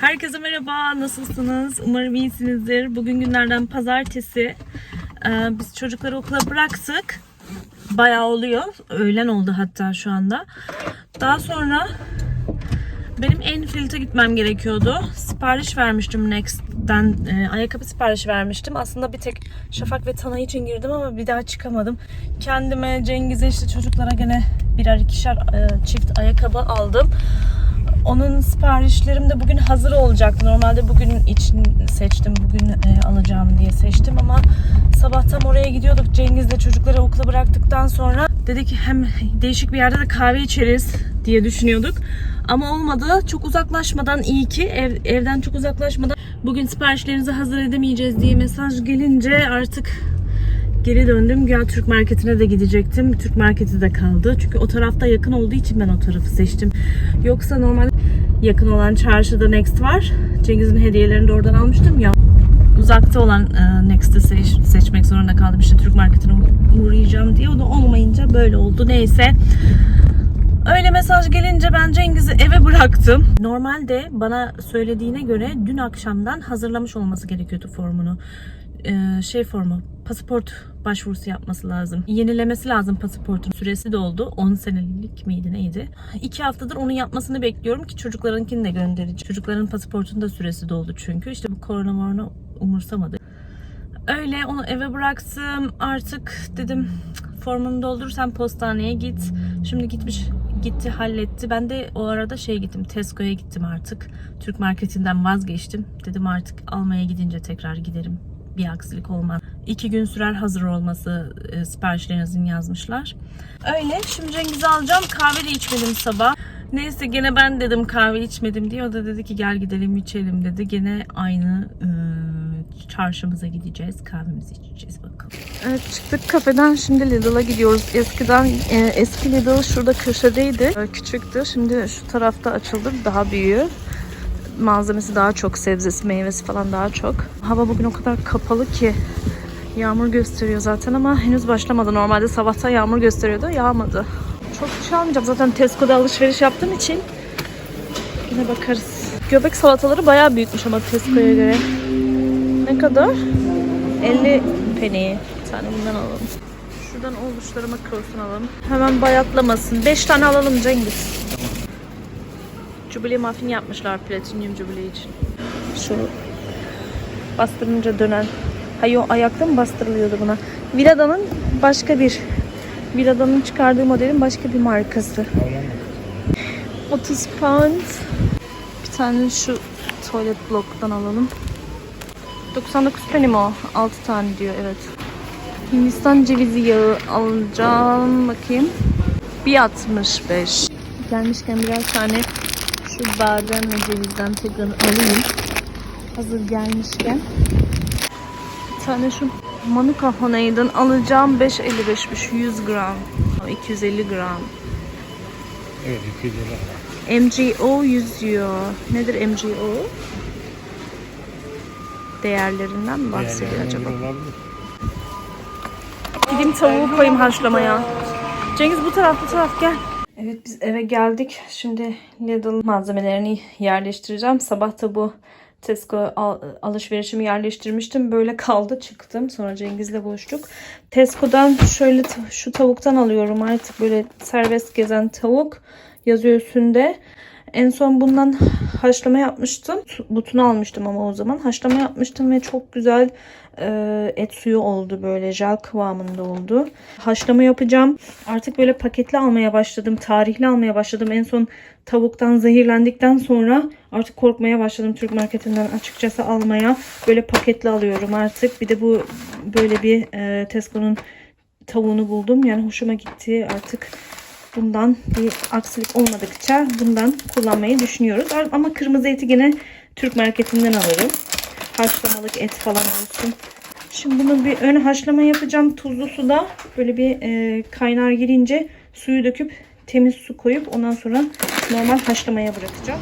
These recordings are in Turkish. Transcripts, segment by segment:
Herkese merhaba, nasılsınız? Umarım iyisinizdir. Bugün günlerden pazartesi. Ee, biz çocukları okula bıraktık. Bayağı oluyor. Öğlen oldu hatta şu anda. Daha sonra benim Enfield'e gitmem gerekiyordu. Sipariş vermiştim Next'ten. e, ayakkabı sipariş vermiştim. Aslında bir tek Şafak ve Tana için girdim ama bir daha çıkamadım. Kendime, Cengiz'e işte çocuklara gene birer ikişer e, çift ayakkabı aldım. Onun siparişlerim de bugün hazır olacaktı. Normalde bugün için seçtim. Bugün e, alacağım diye seçtim ama sabah tam oraya gidiyorduk. Cengiz de çocukları okula bıraktıktan sonra dedi ki hem değişik bir yerde de kahve içeriz diye düşünüyorduk. Ama olmadı. Çok uzaklaşmadan iyi ki ev, evden çok uzaklaşmadan bugün siparişlerinizi hazır edemeyeceğiz diye mesaj gelince artık geri döndüm. Güya Türk marketine de gidecektim. Türk marketi de kaldı. Çünkü o tarafta yakın olduğu için ben o tarafı seçtim. Yoksa normal yakın olan çarşıda Next var. Cengiz'in hediyelerini de oradan almıştım ya. Uzakta olan e, Next'i seç- seçmek zorunda kaldım. İşte Türk marketine uğrayacağım diye. O da olmayınca böyle oldu. Neyse. Öyle mesaj gelince ben Cengiz'i eve bıraktım. Normalde bana söylediğine göre dün akşamdan hazırlamış olması gerekiyordu formunu. Ee, şey formu, pasaport başvurusu yapması lazım. Yenilemesi lazım pasaportun. Süresi doldu. 10 senelik miydi neydi? 2 haftadır onun yapmasını bekliyorum ki çocuklarınkini de göndereceğim. Çocukların pasaportunun da süresi doldu çünkü. İşte bu korona morona umursamadı. Öyle onu eve bıraktım. Artık dedim "Cık, formunu doldurursan postaneye git. Şimdi gitmiş gitti halletti. Ben de o arada şey gittim Tesco'ya gittim artık. Türk marketinden vazgeçtim. Dedim artık almaya gidince tekrar giderim. Bir aksilik olmaz. İki gün sürer hazır olması e, siparişlerinizin yazmışlar. Öyle. Şimdi Cengiz'i alacağım. Kahve de içmedim sabah. Neyse gene ben dedim kahve içmedim diye. O da dedi ki gel gidelim içelim dedi. Gene aynı e, çarşımıza gideceğiz. Kahvemizi içeceğiz bakalım. Evet çıktık kafeden şimdi Lidl'a gidiyoruz. Eskiden e, eski Lidl şurada köşedeydi. E, küçüktü. Şimdi şu tarafta açıldı. Daha büyüğü. Malzemesi daha çok. Sebzesi, meyvesi falan daha çok. Hava bugün o kadar kapalı ki yağmur gösteriyor zaten ama henüz başlamadı. Normalde sabahta yağmur gösteriyordu. Yağmadı. Çok bir şey almayacağım. Zaten Tesco'da alışveriş yaptığım için yine bakarız. Göbek salataları bayağı büyükmüş ama Tesco'ya göre. Ne kadar? 50 penny. Bir tane bundan alalım. Şuradan oluşları makarosunu alalım. Hemen bayatlamasın. 5 tane alalım Cengiz. Jubilee muffin yapmışlar Platinum Jubilee için. Şu bastırınca dönen. Hayır ayakta mı bastırılıyordu buna? Vilada'nın başka bir Vilada'nın çıkardığı modelin başka bir markası. 30 pound. Bir tane şu tuvalet bloktan alalım. 99 penny mi o? 6 tane diyor evet. Hindistan cevizi yağı alacağım. Bakayım. 1.65. Gelmişken birer tane şu badem ve cevizden tekrar alayım. Hazır gelmişken. Bir tane şu Manuka Honey'den alacağım 5.55'miş 100 gram. 250 gram. Evet 200 lira. MGO yüzüyor. Nedir MGO? Değerlerinden mi bahsediyor acaba? Gideyim tavuğu koyayım haşlamaya. Cengiz bu taraf bu taraf gel. Evet biz eve geldik. Şimdi Lidl malzemelerini yerleştireceğim. Sabah da bu Tesco al- alışverişimi yerleştirmiştim. Böyle kaldı çıktım. Sonra Cengiz'le buluştuk. Tesco'dan şöyle şu tavuktan alıyorum artık böyle serbest gezen tavuk yazıyor üstünde. En son bundan haşlama yapmıştım. Butunu almıştım ama o zaman. Haşlama yapmıştım ve çok güzel e, et suyu oldu böyle jel kıvamında oldu. Haşlama yapacağım. Artık böyle paketli almaya başladım. Tarihli almaya başladım. En son tavuktan zehirlendikten sonra artık korkmaya başladım Türk marketinden açıkçası almaya. Böyle paketli alıyorum artık. Bir de bu böyle bir e, Tesco'nun tavuğunu buldum. Yani hoşuma gitti artık bundan bir aksilik olmadıkça bundan kullanmayı düşünüyoruz. Ama kırmızı eti gene Türk marketinden alırım. Haşlamalık et falan olsun. Şimdi bunu bir ön haşlama yapacağım tuzlu suda. Böyle bir e, kaynar girince suyu döküp temiz su koyup ondan sonra normal haşlamaya bırakacağım.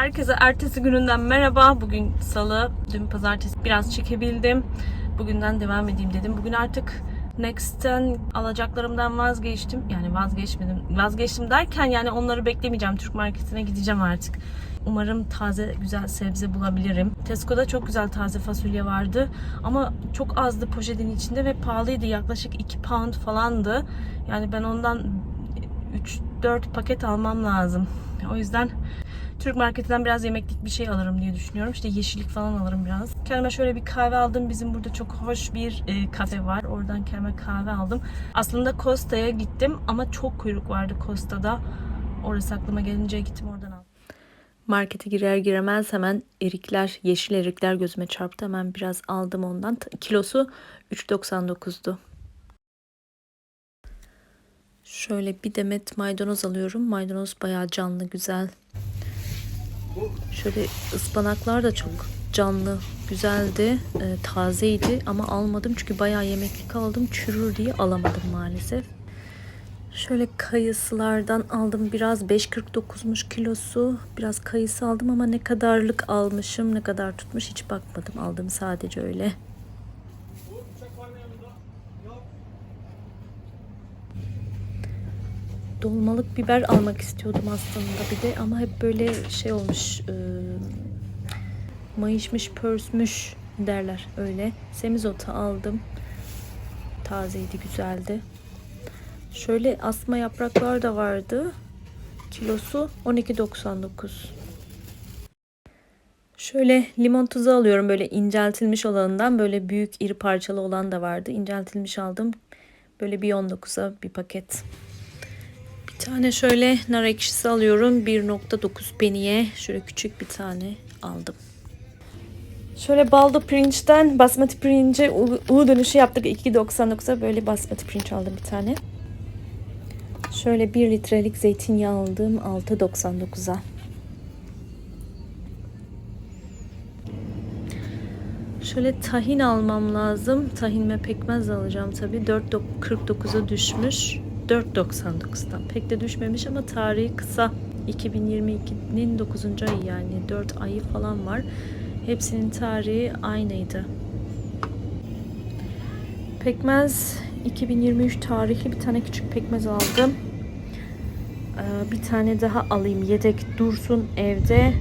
Herkese ertesi gününden merhaba. Bugün salı, dün pazartesi biraz çekebildim. Bugünden devam edeyim dedim. Bugün artık Next'ten alacaklarımdan vazgeçtim. Yani vazgeçmedim. Vazgeçtim derken yani onları beklemeyeceğim. Türk marketine gideceğim artık. Umarım taze güzel sebze bulabilirim. Tesco'da çok güzel taze fasulye vardı. Ama çok azdı poşetin içinde ve pahalıydı. Yaklaşık 2 pound falandı. Yani ben ondan 3-4 paket almam lazım. O yüzden Türk marketinden biraz yemeklik bir şey alırım diye düşünüyorum. İşte yeşillik falan alırım biraz. Kendime şöyle bir kahve aldım. Bizim burada çok hoş bir e, kafe var. Oradan kendime kahve aldım. Aslında Costa'ya gittim ama çok kuyruk vardı Costa'da. Orası aklıma gelince gittim oradan aldım. Markete girer giremez hemen erikler, yeşil erikler gözüme çarptı. Hemen biraz aldım ondan. Kilosu 3.99'du. Şöyle bir demet maydanoz alıyorum. Maydanoz bayağı canlı, güzel. Şöyle ıspanaklar da çok canlı, güzeldi, e, tazeydi ama almadım çünkü bayağı yemeklik aldım. Çürür diye alamadım maalesef. Şöyle kayısılardan aldım biraz 5.49'muş kilosu. Biraz kayısı aldım ama ne kadarlık almışım, ne kadar tutmuş hiç bakmadım. Aldım sadece öyle. Dolmalık biber almak istiyordum aslında bir de ama hep böyle şey olmuş e, mayışmış pörsmüş derler öyle. Semizotu aldım. Tazeydi güzeldi. Şöyle asma yapraklar da vardı. Kilosu 12.99 Şöyle limon tuzu alıyorum böyle inceltilmiş olanından böyle büyük iri parçalı olan da vardı. İnceltilmiş aldım. Böyle bir 19'a bir paket tane şöyle nar ekşisi alıyorum. 1.9 peniye. Şöyle küçük bir tane aldım. Şöyle baldo pirinçten basmati pirince U, dönüşü yaptık. 2.99'a böyle basmati pirinç aldım bir tane. Şöyle 1 litrelik zeytinyağı aldım. 6.99'a. Şöyle tahin almam lazım. Tahin ve pekmez alacağım tabii. 4.49'a düşmüş. 4.99'dan. Pek de düşmemiş ama tarihi kısa. 2022'nin 9. ayı yani 4 ayı falan var. Hepsinin tarihi aynıydı. Pekmez 2023 tarihli bir tane küçük pekmez aldım. Ee, Bir tane daha alayım. Yedek dursun evde.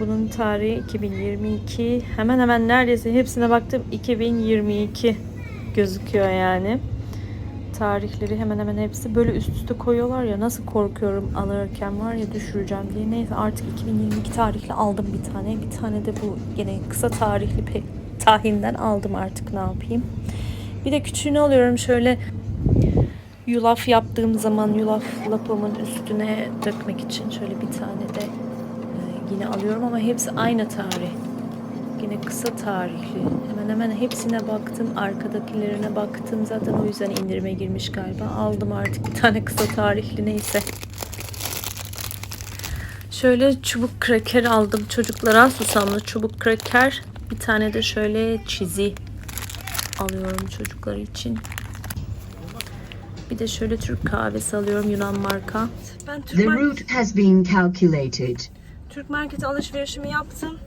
Bunun tarihi 2022. Hemen hemen neredeyse hepsine baktım. 2022 gözüküyor yani tarihleri hemen hemen hepsi böyle üst üste koyuyorlar ya nasıl korkuyorum alırken var ya düşüreceğim diye. Neyse artık 2022 tarihli aldım bir tane. Bir tane de bu yine kısa tarihli pe- tahinden aldım artık ne yapayım. Bir de küçüğünü alıyorum şöyle yulaf yaptığım zaman yulaf lapamın üstüne dökmek için şöyle bir tane de e, yine alıyorum ama hepsi aynı tarih. Yine kısa tarihli. Hemen hemen hepsine baktım. Arkadakilerine baktım. Zaten o yüzden indirime girmiş galiba. Aldım artık bir tane kısa tarihli neyse. Şöyle çubuk kraker aldım çocuklara. Susamlı çubuk kraker. Bir tane de şöyle çizi alıyorum çocuklar için. Bir de şöyle Türk kahvesi alıyorum Yunan marka. Ben Türk The route has been calculated. Türk marketi alışverişimi yaptım.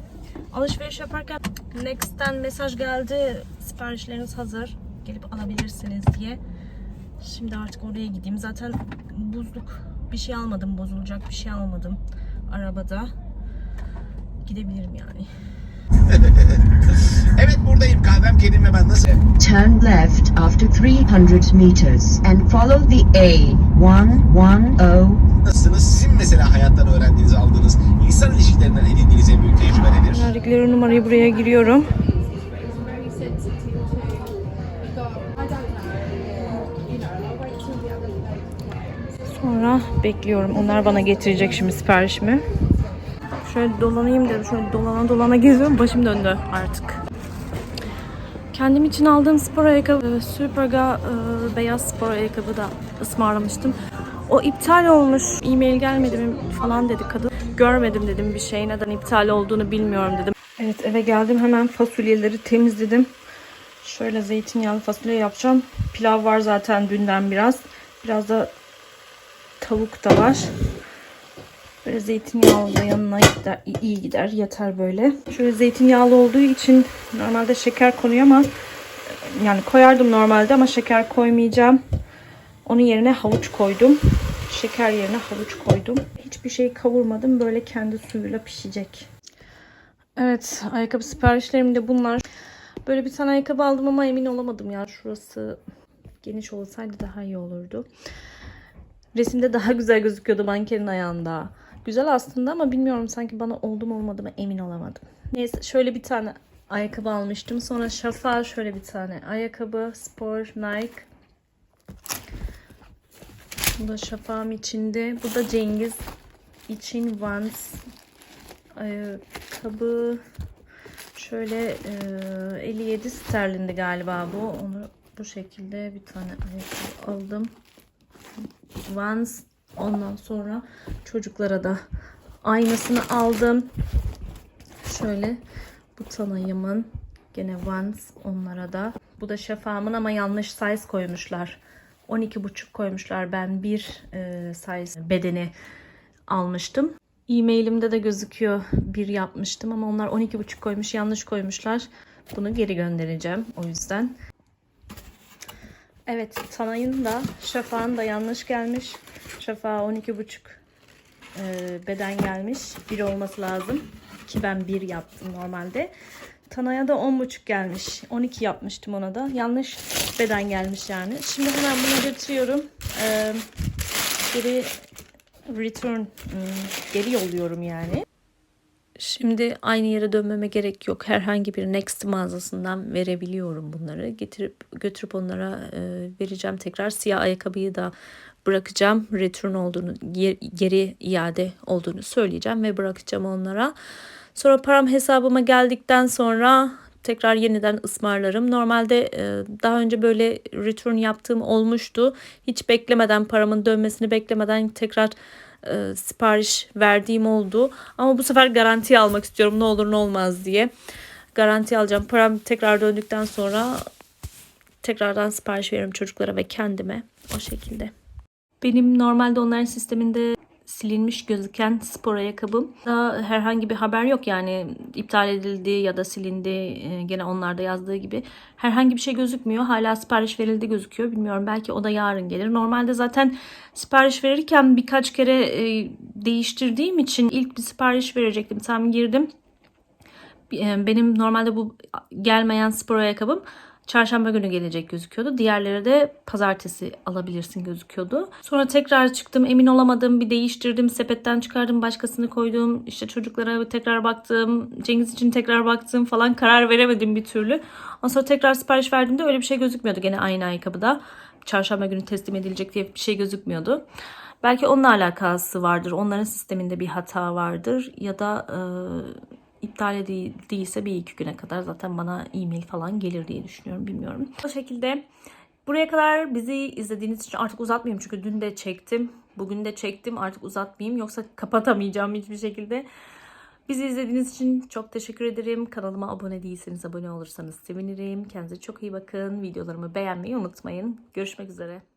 Alışveriş yaparken Next'ten mesaj geldi. Siparişleriniz hazır. Gelip alabilirsiniz diye. Şimdi artık oraya gideyim. Zaten buzluk bir şey almadım. Bozulacak bir şey almadım arabada. Gidebilirim yani. Evet buradayım kahvem kedim ve ben nasıl? Turn left after 300 meters and follow the A110 Nasılsınız? Sizin mesela hayattan öğrendiğiniz, aldığınız, insan ilişkilerinden edindiğiniz en büyük tecrübe nedir? Verdikleri numarayı buraya giriyorum. Sonra bekliyorum. Onlar bana getirecek şimdi siparişimi. Şöyle dolanayım dedim. Şöyle dolana dolana geziyorum. Başım döndü artık. Kendim için aldığım spor ayakkabı, e, Superga e, beyaz spor ayakkabı da ısmarlamıştım. O iptal olmuş. E-mail gelmedi mi falan dedi kadın. Görmedim dedim bir şey. Neden iptal olduğunu bilmiyorum dedim. Evet eve geldim. Hemen fasulyeleri temizledim. Şöyle zeytinyağlı fasulye yapacağım. Pilav var zaten dünden biraz. Biraz da tavuk da var. Böyle zeytinyağlı da yanına gider, iyi gider. Yeter böyle. Şöyle zeytinyağlı olduğu için normalde şeker konuyor ama yani koyardım normalde ama şeker koymayacağım. Onun yerine havuç koydum. Şeker yerine havuç koydum. Hiçbir şey kavurmadım. Böyle kendi suyuyla pişecek. Evet, ayakkabı siparişlerim de bunlar. Böyle bir tane ayakkabı aldım ama emin olamadım ya. Şurası geniş olsaydı daha iyi olurdu. Resimde daha güzel gözüküyordu mankenin ayağında. Güzel aslında ama bilmiyorum sanki bana oldu mu olmadı mı emin olamadım. Neyse şöyle bir tane ayakkabı almıştım. Sonra şafa şöyle bir tane ayakkabı. Spor Nike. Bu da şafağım içinde. Bu da Cengiz için Vans ayakkabı. Şöyle e, 57 sterlindi galiba bu. Onu bu şekilde bir tane aldım. Vans. Ondan sonra çocuklara da aynısını aldım. Şöyle bu tanayımın gene Vans onlara da. Bu da şafağımın ama yanlış size koymuşlar. 12,5 koymuşlar. Ben bir e, size bedeni almıştım. E-mailimde de gözüküyor bir yapmıştım ama onlar 12,5 koymuş yanlış koymuşlar. Bunu geri göndereceğim o yüzden. Evet Tanay'ın da şafağın da yanlış gelmiş. Şafağa 12,5 e, beden gelmiş. Bir olması lazım. Ki ben bir yaptım normalde. Tanaya da 10,5 gelmiş. 12 yapmıştım ona da. Yanlış beden gelmiş yani. Şimdi hemen bunu getiriyorum. Ee, geri return ım, geri yolluyorum yani. Şimdi aynı yere dönmeme gerek yok. Herhangi bir Next mağazasından verebiliyorum bunları. Getirip götürüp onlara e, vereceğim tekrar. Siyah ayakkabıyı da bırakacağım. Return olduğunu, ger- geri iade olduğunu söyleyeceğim ve bırakacağım onlara. Sonra param hesabıma geldikten sonra tekrar yeniden ısmarlarım. Normalde e, daha önce böyle return yaptığım olmuştu. Hiç beklemeden paramın dönmesini beklemeden tekrar e, sipariş verdiğim oldu. Ama bu sefer garanti almak istiyorum ne olur ne olmaz diye. Garanti alacağım. Param tekrar döndükten sonra tekrardan sipariş veririm çocuklara ve kendime. O şekilde. Benim normalde onların sisteminde silinmiş gözüken spor ayakkabım. Daha herhangi bir haber yok yani iptal edildi ya da silindi Ee, gene onlarda yazdığı gibi. Herhangi bir şey gözükmüyor. Hala sipariş verildi gözüküyor. Bilmiyorum belki o da yarın gelir. Normalde zaten sipariş verirken birkaç kere e, değiştirdiğim için ilk bir sipariş verecektim. Tam girdim. E, Benim normalde bu gelmeyen spor ayakkabım çarşamba günü gelecek gözüküyordu. Diğerleri de pazartesi alabilirsin gözüküyordu. Sonra tekrar çıktım emin olamadım bir değiştirdim sepetten çıkardım başkasını koydum. İşte çocuklara tekrar baktım Cengiz için tekrar baktım falan karar veremedim bir türlü. Ondan sonra tekrar sipariş verdiğimde öyle bir şey gözükmüyordu gene aynı ayakkabıda. Çarşamba günü teslim edilecek diye bir şey gözükmüyordu. Belki onunla alakası vardır. Onların sisteminde bir hata vardır ya da e, iptal edildiyse bir iki güne kadar zaten bana e-mail falan gelir diye düşünüyorum. Bilmiyorum. O şekilde buraya kadar bizi izlediğiniz için artık uzatmayayım. Çünkü dün de çektim. Bugün de çektim. Artık uzatmayayım. Yoksa kapatamayacağım hiçbir şekilde. Bizi izlediğiniz için çok teşekkür ederim. Kanalıma abone değilseniz abone olursanız sevinirim. Kendinize çok iyi bakın. Videolarımı beğenmeyi unutmayın. Görüşmek üzere.